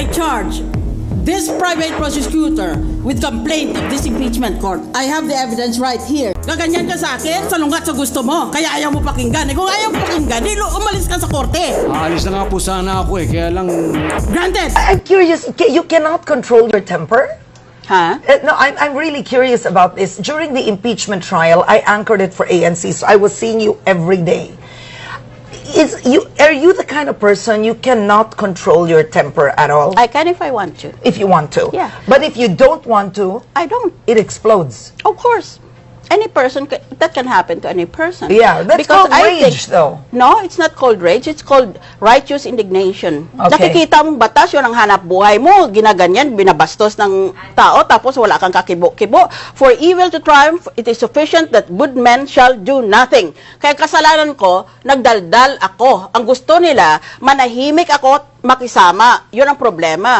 I charge this private prosecutor with complaint of this impeachment court. I have the evidence right here. Gaganyan ka sa akin, salungat sa gusto mo, kaya ayaw mo pakinggan. Eh kung ayaw mo pakinggan, di lo- umalis ka sa korte. Aalis na nga po sana ako eh, kaya lang... Granted! I'm curious, you cannot control your temper? Ha? Uh, no, I'm, I'm really curious about this. During the impeachment trial, I anchored it for ANC, so I was seeing you every day. Is you are you the kind of person you cannot control your temper at all? I can if I want to. if you want to. Yeah. But if you don't want to, I don't. it explodes. Of course. Any person, ca- that can happen to any person. Yeah, that's called rage, though. No, it's not called rage. It's called righteous indignation. Okay. Nakikita mong batas, yun ang hanap buhay mo. Ginaganyan, binabastos ng tao, tapos wala kang kakibo-kibo. For evil to triumph, it is sufficient that good men shall do nothing. Kaya kasalanan ko, nagdaldal ako. Ang gusto nila, manahimik ako makisama. Yun ang problema.